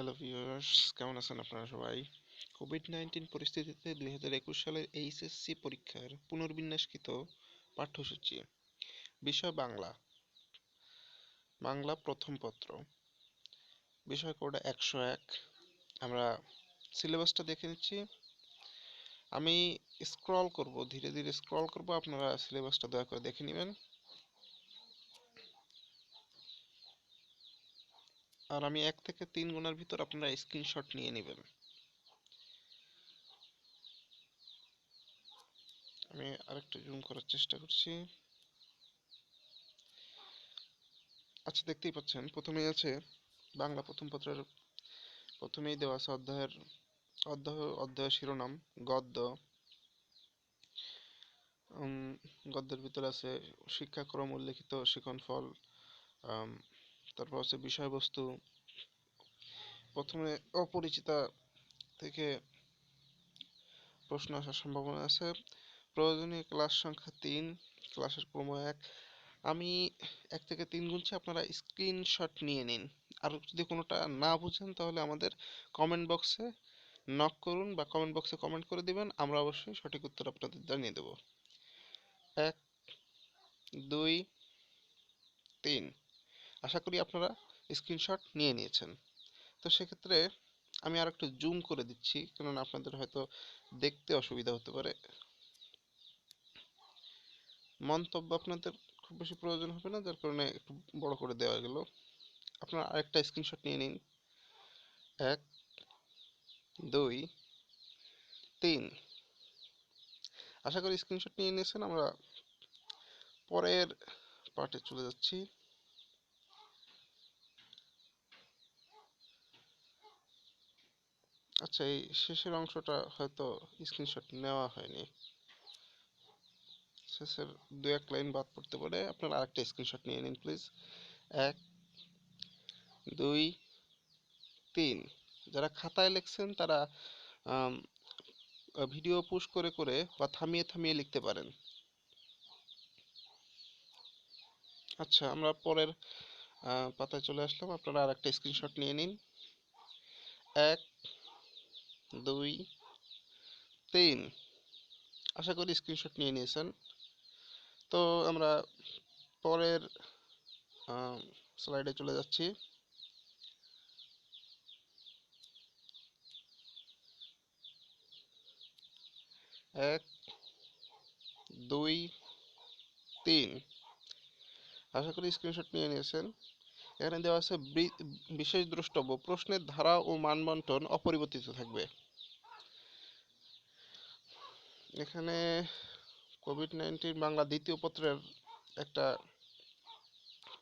Hello viewers কেমন আছেন আপনারা সবাই? কোভিড নাইন্টিন পরিস্থিতিতে দুই হাজার একুশ সালের এইচএসসি পরীক্ষার পুনর্বিন্যাসকৃত পাঠ্যসূচি। বিষয় বাংলা। বাংলা প্রথম পত্র। বিষয় কোড একশো এক। আমরা সিলেবাসটা দেখে নিচ্ছি। আমি স্ক্রল করব, ধীরে ধীরে স্ক্রল করব। আপনারা সিলেবাসটা দয়া করে দেখে নেবেন। আর আমি এক থেকে তিন গুণার ভিতর আপনারা স্ক্রিনশট নিয়ে নেবেন। আমি আরেকটু জুম করার চেষ্টা করছি। আচ্ছা দেখতেই পাচ্ছেন, প্রথমেই আছে বাংলা প্রথম পত্রের, প্রথমেই দেওয়া আছে অধ্যায়ের, অধ্যায় অধ্যায় শিরোনাম, গদ্য। গদ্যের ভিতরে আছে শিক্ষাক্রম, উল্লেখিত শিক্ষণফল তারপর হচ্ছে বিষয়বস্তু, প্রথমে অপরিচিতা থেকে প্রশ্ন আসার সম্ভাবনা আছে। প্রয়োজনীয় ক্লাস সংখ্যা তিন ক্লাসের ক্রম এক। আমি এক থেকে তিন গুনছি, আপনারা স্ক্রিনশট নিয়ে নিন। আর যদি কোনোটা না বুঝেন, তাহলে আমাদের কমেন্ট বক্সে নক করুন বা কমেন্ট বক্সে কমেন্ট করে দিবেন, আমরা অবশ্যই সঠিক উত্তর আপনাদের জানিয়ে দেব। এক, দুই, তিন। আশা করি আপনারা স্ক্রিনশট নিয়ে নিয়েছেন। তো সেক্ষেত্রে আমি আর একটু জুম করে দিচ্ছি, কেননা আপনাদের হয়তো দেখতে অসুবিধা হতে পারে। মন্তব্য আপনাদের খুব বেশি প্রয়োজন হবে না, যার কারণে একটু বড় করে দেওয়া গেল। আপনারা আরেকটা স্ক্রিনশট নিয়ে নিন। এক, দুই, তিন। আশা করি স্ক্রিনশট নিয়ে নিয়েছেন, আমরা পরের পার্টে চলে যাচ্ছি। আচ্ছা এই শেষের অংশটা হয়তো স্ক্রিনশট নেওয়া হয়নি। শেষের দু এক লাইন বাদ পড়তে পারে। আপনারা আরেকটা স্ক্রিনশট নিয়ে নিন প্লিজ এক, দুই, তিন। যারা খাতায় লিখছেন, তারা ভিডিও পুশ করে করে বা থামিয়ে থামিয়ে লিখতে পারেন। আচ্ছা আমরা পরের পাতায় চলে আসলাম। আপনারা আর একটা স্ক্রিনশট নিয়ে নিন। এক দুই, তিন। আশা করি স্ক্রিনশট নিয়ে নিয়েছেন। তো আমরা পরের স্লাইডে চলে যাচ্ছি। এক, দুই, তিন। আশা করি স্ক্রিনশট নিয়ে নিয়েছেন। এখানে দেওয়া আছে বিশেষ দ্রষ্টব্য, প্রশ্নের ধারা ও মানবন্টন অপরিবর্তিত থাকবে। এখানে কোভিড নাইন্টিন বাংলা দ্বিতীয় পত্রের একটা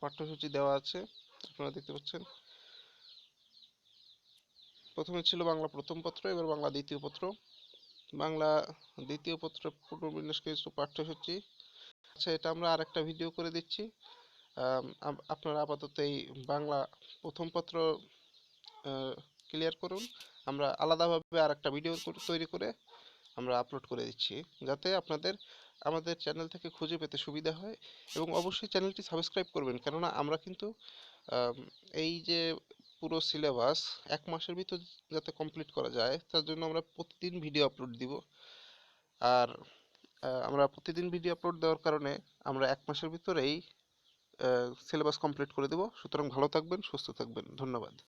পাঠ্যসূচি দেওয়া আছে, আপনারা দেখতে পাচ্ছেন। প্রথমে ছিল বাংলা প্রথম পত্র, এবার বাংলা দ্বিতীয় পত্র। বাংলা দ্বিতীয় পত্র পুনর্বিন্যাস কিছু পাঠ্যসূচি আচ্ছা এটা আমরা আরেকটা ভিডিও করে দিচ্ছি। আপনারা আপাতত এই বাংলা প্রথম পত্র ক্লিয়ার করুন। আমরা আলাদাভাবে আর একটা ভিডিও তৈরি করে আমরা আপলোড করে দিচ্ছি, যাতে আপনাদের, আমাদের চ্যানেল থেকে খুঁজে পেতে সুবিধা হয় এবং অবশ্যই চ্যানেলটি সাবস্ক্রাইব করবেন। কেননা আমরা কিন্তু এই যে পুরো সিলেবাস এক মাসের ভিতর যাতে কমপ্লিট করা যায়, তার জন্য আমরা প্রতিদিন ভিডিও আপলোড দিব। আর আমরা প্রতিদিন ভিডিও আপলোড দেওয়ার কারণে আমরা এক মাসের ভিতরেই সিলেবাস কমপ্লিট করে দেব। সুতরাং ভালো থাকবেন সুস্থ থাকবেন। ধন্যবাদ।